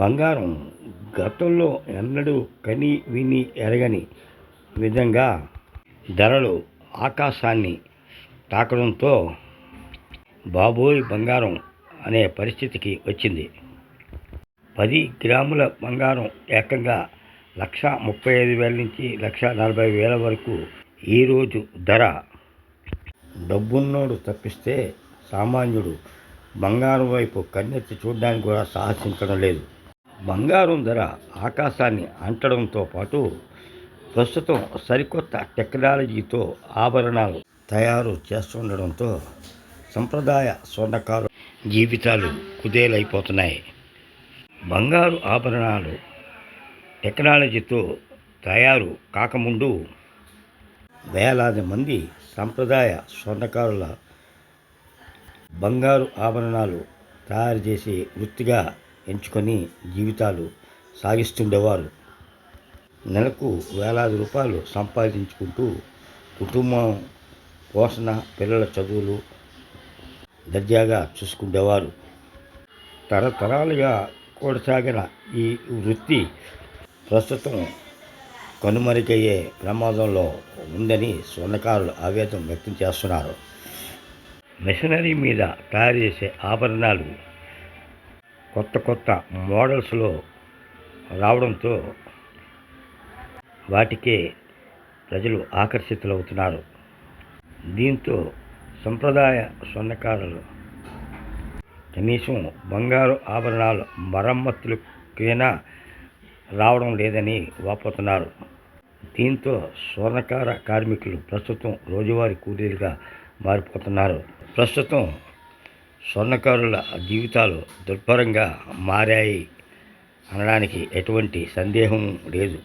బంగారం గతంలో ఎన్నడూ కని విని ఎరగని విధంగా ధరలు ఆకాశాన్ని తాకడంతో బాబోయ్ బంగారం అనే పరిస్థితికి వచ్చింది. పది గ్రాముల బంగారం ఏకంగా లక్ష ముప్పై ఐదు వేల నుంచి లక్ష నలభై వేల వరకు ఈరోజు ధర. డబ్బున్నోడు తప్పిస్తే సామాన్యుడు బంగారం వైపు కన్నెత్తి చూడడానికి కూడా సాహసించడం లేదు. బంగారం ధర ఆకాశాన్ని అంటడంతో పాటు ప్రస్తుతం సరికొత్త టెక్నాలజీతో ఆభరణాలు తయారు చేస్తుండడంతో సంప్రదాయ స్వర్ణకారు జీవితాలు కుదేలైపోతున్నాయి. బంగారు ఆభరణాలు టెక్నాలజీతో తయారు కాకముందు వేలాది మంది సంప్రదాయ స్వర్ణకారుల బంగారు ఆభరణాలు తయారు చేసి వృత్తిగా ఎంచుకొని జీవితాలు సాగిస్తుండేవారు. నెలకు వేలాది రూపాయలు సంపాదించుకుంటూ కుటుంబం పోషణ పిల్లల చదువులు దర్జాగా చూసుకుండేవారు. తరతరాలుగా కొనసాగిన ఈ వృత్తి ప్రస్తుతం కనుమరుగయ్యే ప్రమాదంలో ఉందని స్వర్ణకారులు ఆవేదన వ్యక్తం చేస్తున్నారు. మిషనరీ మీద తయారు చేసే ఆభరణాలు కొత్త కొత్త మోడల్స్లో రావడంతో వాటికే ప్రజలు ఆకర్షితులవుతున్నారు. దీంతో సంప్రదాయ స్వర్ణకారులు కనీసం బంగారు ఆభరణాలు మరమ్మతులకైనా రావడం లేదని వాపోతున్నారు. దీంతో స్వర్ణకార కార్మికులు ప్రస్తుతం రోజువారీ కూలీలుగా మారిపోతున్నారు. ప్రస్తుతం స్వర్ణకారుల జీవితాలు దుర్భరంగా మారాయి అనడానికి ఎటువంటి సందేహం లేదు.